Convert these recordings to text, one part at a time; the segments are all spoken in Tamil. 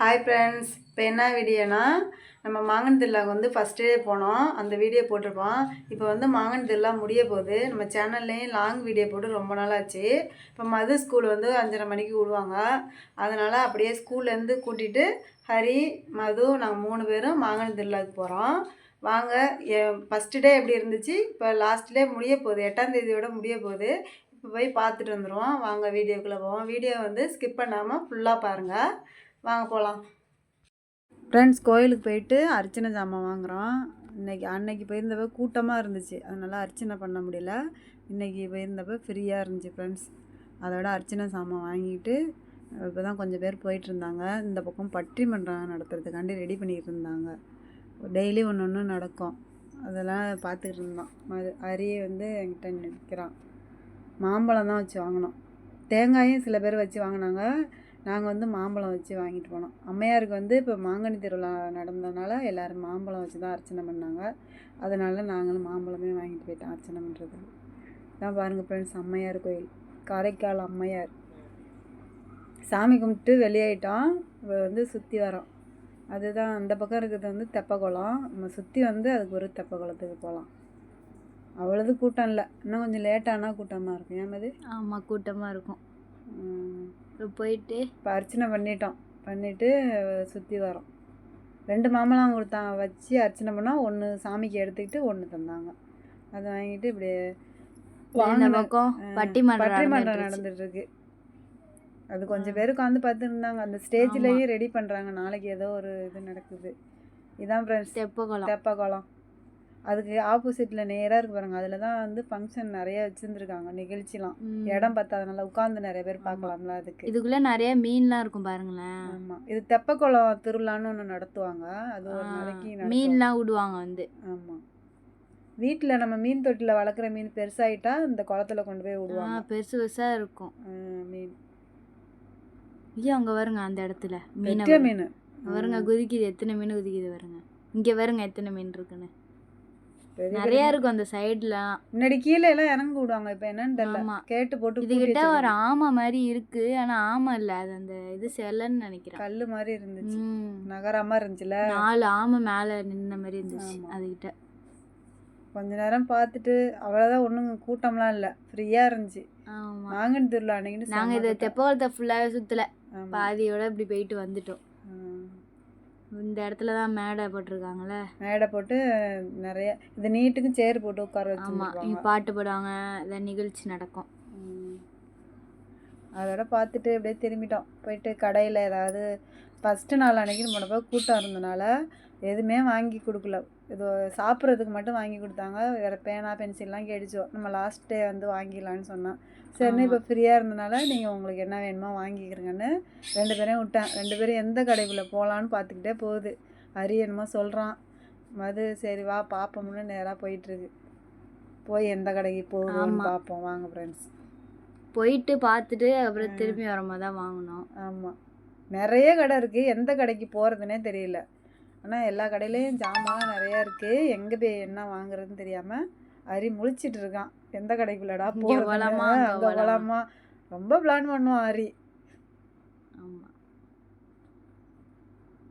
ஹாய் ஃப்ரெண்ட்ஸ் இப்போ என்ன வீடியோனா நம்ம மாங்கன் திருவிழாக்கு வந்து ஃபஸ்ட் டே போனோம். அந்த வீடியோ போட்டிருப்போம் இப்போ வந்து மாங்கன் திருவிழா முடிய போகுது. நம்ம சேனல்லையும் லாங் வீடியோ போட்டு ரொம்ப நாள் ஆச்சு. இப்போ மது ஸ்கூல் வந்து அஞ்சரை மணிக்கு விடுவாங்க. அதனால் அப்படியே ஸ்கூல்லேருந்து கூட்டிகிட்டு ஹரி மது நாங்கள் மூணு பேரும் மாங்கன் திருவிழாக்கு போகிறோம் வாங்க ஃபஸ்ட்டு டே எப்படி இருந்துச்சு? இப்போ லாஸ்ட் டே முடிய போகுது. எட்டாம் தேதியோட முடிய போகுது. இப்போ போய் பார்த்துட்டு வந்துடுவோம் வாங்க வீடியோக்குள்ளே போவோம். வீடியோ வந்து ஸ்கிப் பண்ணாமல் ஃபுல்லாக பாருங்கள் வாங்க போகலாம் ஃப்ரெண்ட்ஸ் கோயிலுக்கு போயிட்டு அர்ச்சனை ஜாமான் வாங்குகிறோம் இன்றைக்கி அன்னைக்கு போயிருந்தப்ப கூட்டமாக இருந்துச்சு. அதனால் அர்ச்சனை பண்ண முடியல. இன்றைக்கி போயிருந்தப்ப ஃப்ரீயாக இருந்துச்சு ஃப்ரெண்ட்ஸ் அதோட அர்ச்சனை சாமான் வாங்கிட்டு இப்போ தான் கொஞ்சம் பேர் போயிட்டு இருந்தாங்க. இந்த பக்கம் பட்டிமன்றம் நடத்துறதுக்காண்டி ரெடி பண்ணிகிட்டு இருந்தாங்க. டெய்லி ஒன்று ஒன்று நடக்கும். அதெல்லாம் பார்த்துக்கிட்டு இருந்தோம். அது அரியே வந்து என்கிட்ட நிற்கிறான். மாம்பழம் தான் வச்சு வாங்கினோம். தேங்காயும் சில பேர் வச்சு வாங்கினாங்க. நாங்கள் வந்து மாம்பழம் வச்சு வாங்கிட்டு போனோம். அம்மையாருக்கு வந்து இப்போ மாங்கனி திருவிழா நடந்ததுனால எல்லோரும் மாம்பழம் வச்சு தான் அர்ச்சனை பண்ணாங்க. அதனால நாங்களும் மாம்பழமே வாங்கிட்டு போயிட்டோம் அர்ச்சனை பண்ணுறதுக்கு இதான் பாருங்கள் ஃப்ரெண்ட்ஸ் அம்மையார் கோயில். காரைக்கால் அம்மையார். சாமி கும்பிட்டு வெளியாயிட்டோம். இப்போ வந்து சுற்றி வரோம். அதுதான் அந்த பக்கம் இருக்கிறது வந்து தெப்பக்குளம். நம்ம சுற்றி வந்து அதுக்கு ஒரு தெப்பக்குளத்துக்கு போகலாம் அவ்வளோது கூட்டம் இல்லை. இன்னும் கொஞ்சம் லேட்டானா கூட்டமாக இருக்கும். ஏமாது ஆமாம் கூட்டமாக இருக்கும். போயிட்டு இப்போ அர்ச்சனை பண்ணிட்டோம். பண்ணிவிட்டு சுற்றி வரோம். ரெண்டு மாம்பழம் கொடுத்தாங்க வச்சு அர்ச்சனை பண்ணால் ஒன்று சாமிக்கு எடுத்துக்கிட்டு ஒன்று தந்தாங்க. அதை வாங்கிட்டு இப்படி வாங்கின பட்டிமன்றம் பட்டிமன்றம் நடந்துட்டு நடந்துட்டு இருக்கு அது கொஞ்சம் பேர் உட்காந்து பார்த்துருந்தாங்க. அந்த ஸ்டேஜ்லேயும் ரெடி பண்ணுறாங்க நாளைக்கு ஏதோ ஒரு இது நடக்குது. இதான் ஃப்ரெண்ட்ஸ் தெப்பக்குளம். தெப்பக்குளம். அதுக்கு ஆப்போசிட்டில் நேராக இருக்கு பாருங்க. அதில் தான் வந்து ஃபங்க்ஷன் நிறைய வச்சுருந்துருக்காங்க. நிகழ்ச்சிலாம். இடம் பத்தாதனால உட்காந்து நிறைய பேர் பார்க்கலாம்ல அதுக்கு. இதுக்குள்ள நிறைய மீன்லாம் இருக்கும் பாருங்களேன். ஆமாம் இது தெப்பக்குளம் திருவிழான்னு ஒன்று நடத்துவாங்க. அது ஒரு நாளைக்கு. மீன்லாம் விடுவாங்க வந்து. ஆமாம் வீட்டில் நம்ம மீன் தொட்டியில் வளர்க்குற மீன் பெருசாயிட்டா இந்த குளத்துல கொண்டு போய் விடுவாங்க. பெருசு பெருசா இருக்கும். மீன். ஐயோ அங்க வருங்க அந்த இடத்துல. மீனை மீன்? வருங்க. குதிக்குது. எத்தனை மீன் குதிக்குது வருங்க இங்க வருங்க எத்தனை மீன் இருக்குன்னு. நிறைய இருக்கும் அந்த சைடுலாம் முன்னாடி கீழே எல்லாம் இறங்க விடுவாங்க இப்போ என்னன்னு தெரியல. கேட்டு போட்டு இது கிட்ட ஒரு ஆமை மாதிரி இருக்கு ஆனா ஆமை இல்ல அது அந்த இது செல்லன்னு நினைக்கிறேன். கல் மாதிரி இருந்துச்சு. நகரமா இருந்துச்சுல? நாலு ஆமை மேல நின்ன மாதிரி இருந்துச்சு ஆமா. அதுகிட்ட. கொஞ்ச நேரம் பார்த்துட்டு அவ்வளோதான் ஒன்றும் கூட்டம்லாம் இல்லை. ஃப்ரீயாக இருந்துச்சு. மாங்கன் திருவிழா அன்னைக்கு நாங்க செம்ம இதை. தெப்பகுளத்தை ஃபுல்லாவே சுத்தல. ஆமா. பாதியோட இப்படி போயிட்டு வந்துட்டோம். இந்த இடத்துல தான் மேடை போட்டிருக்காங்கல்ல? மேடை போட்டு நிறைய இது நீட்டுக்கும் சேர் போட்டு உட்கார ஆமா இங்க வச்சுருப்பாங்க. பாட்டு போடுவாங்க இதை நிகழ்ச்சி நடக்கும். அதோட பார்த்துட்டு அப்படியே திரும்பிட்டோம். போயிட்டு கடையில் ஏதாவது ஃபஸ்ட்டு நாள் அன்னைக்கு போனப்போ கூட்டம் இருந்தனால எதுவுமே வாங்கி கொடுக்கல. இது சாப்பிட்றதுக்கு மட்டும் வாங்கி கொடுத்தாங்க. வேறு பேனா பென்சில்லாம் கேடிச்சோம் நம்ம லாஸ்ட் டே வந்து வாங்கிடலான்னு சொன்னான். சரின்னு இப்போ ஃப்ரீயாக இருந்தனால நீங்கள் உங்களுக்கு என்ன வேணுமோ வாங்கிக்கிறீங்கன்னு ரெண்டு பேரையும் விட்டேன். ரெண்டு பேரும் எந்த கடைக்குள்ளே போகலான்னு பார்த்துக்கிட்டே போகுது. ஹரி என்னமோ சொல்கிறான் மது சரி வா பார்ப்போம்னு நேராக போயிட்டுருக்கு. போய் எந்த கடைக்கு ஆமா. பார்ப்போம் வாங்க ஃப்ரெண்ட்ஸ் போயிட்டு பார்த்துட்டு அப்புறம் திரும்பி வரும்போது தான் வாங்கினோம். ஆமாம் நிறைய கடை இருக்குது எந்த கடைக்கு போகிறதுனே தெரியல. ஆனால் எல்லா கடையிலையும் ஜாமான்லாம் நிறையா இருக்குது எங்கே போய் என்ன வாங்குறதுன்னு தெரியாமல் அரி முழிச்சிட்டு இருக்கான். எந்த கடைக்குள்ளடா போகிறோமா அங்க போகலாமா ரொம்ப பிளான் பண்ணுவான் அரி. ஆமா.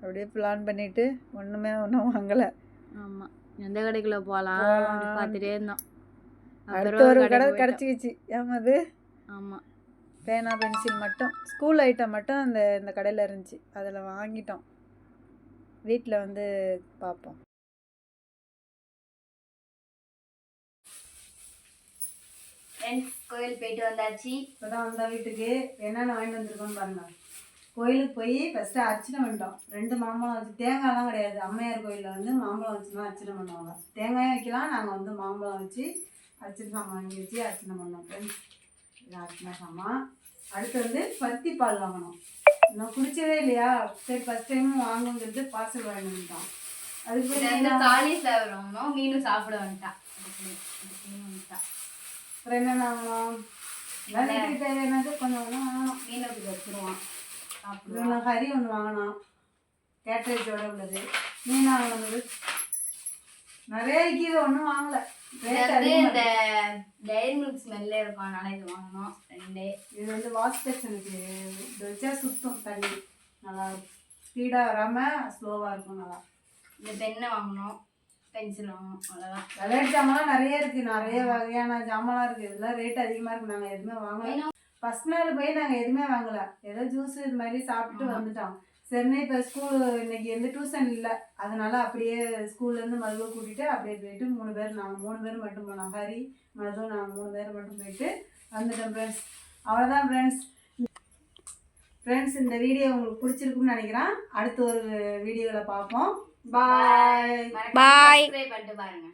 அப்படியே பிளான் பண்ணிட்டு ஒன்றுமே ஒன்றும் வாங்கலை. ஆமா. எந்த கடைக்குள்ள போகலாம். பார்த்துட்டே இருந்தோம் அடுத்த ஒரு கடை. கிடச்சிக்கிச்சு. ஏமாது ஆமா. பேனா பென்சில் மட்டும். ஸ்கூல் ஐட்டம் மட்டும் அந்த இந்த கடையில் இருந்துச்சு. அதில் வாங்கிட்டோம். வீட்டில் வந்து பார்ப்போம் ஃப்ரெண்ட்ஸ் கோயில் போயிட்டு வந்தாச்சு. இப்போதான் வந்தா வீட்டுக்கு. என்னென்ன வாங்கிட்டு வந்திருக்கோம்னு பாருங்க. கோயிலுக்கு போய் ஃபஸ்ட்டு அர்ச்சனை பண்ணிட்டோம். ரெண்டு மாம்பழம் வச்சு தேங்காய்லாம் கிடையாது. அம்மையார் கோயிலில் வந்து மாம்பழம் வச்சு தான் அர்ச்சனை பண்ணுவாங்க. தேங்காயும் வைக்கலாம். நாங்கள் வந்து மாம்பழம் வச்சு அர்ச்சனை சாமான் வாங்கி வச்சு அர்ச்சனை பண்ணோம். ஃப்ரெண்ட்ஸ் இது அர்ச்சனை சாமான். அடுத்து வந்து பருத்தி பால் வாங்கணும். நான் குடிச்சதே இல்லையா? சரி ஃபஸ்ட் டைம் சொல்லிட்டு பார்சல் வாங்கி வந்துட்டோம் அதுக்கு காலிஃப்ளவர் வாங்கினோம் மீனும் சாப்பிட வந்துட்டான். அப்புறம் எல்லாம் வீட்டுக்கு தேவையானது கொஞ்சம் மீனுக்கு வச்சிருவான். இதுல கறி ஒன்று வாங்கினோம். கேட்ரேஜோட உள்ளது. மீன் வாங்கினது. நிறைய விற்கிது ஒன்றும் வாங்கல. வந்து இந்த. டைரி மில்க் ஸ்மெல்லே இருக்கும். அதனால இது வாங்கினோம் ரெண்டே. இது வந்து வாஷ் பேஷனுக்கு இது வச்சா சுத்தம் தண்ணி. நல்லா ஸ்பீடாக வராமல் ஸ்லோவாக இருக்கும் நல்லா. இந்த பெண்ணை வாங்கணும். பென்சில் வாங்கணும். அவ்வளோதான் விளையாட்டு ஜாமான்லாம் நிறைய இருக்குது நிறைய வகையான ஜாமான்லாம் இருக்குது இதெல்லாம் ரேட் அதிகமாக இருக்குது நாங்கள் எதுவுமே வாங்கல. ஃபஸ்ட் நாள் போய் நாங்கள் எதுவுமே வாங்கல. ஏதோ ஜூஸ் இது மாதிரி சாப்பிட்டுட்டு வந்துட்டோம். சரின்னு இப்போ ஸ்கூல் இன்னைக்கு வந்து டியூஷன் இல்லை. அதனால அப்படியே ஸ்கூல்லேருந்து மதுவை கூட்டிகிட்டு அப்படியே போயிட்டு மூணு பேர் நாங்கள் மூணு பேர் மட்டும் போனோம். ஹரி மது நாங்கள் மூணு பேர் மட்டும் போயிட்டு வந்துட்டோம் ஃப்ரெண்ட்ஸ் அவ்வளோதான் ஃப்ரெண்ட்ஸ் ஃப்ரெண்ட்ஸ் இந்த வீடியோ உங்களுக்கு பிடிச்சிருக்குன்னு நினைக்கிறேன். அடுத்த ஒரு வீடியோவில் பார்ப்போம். பாய் பாய் பண்ணிட்டு பாருங்க.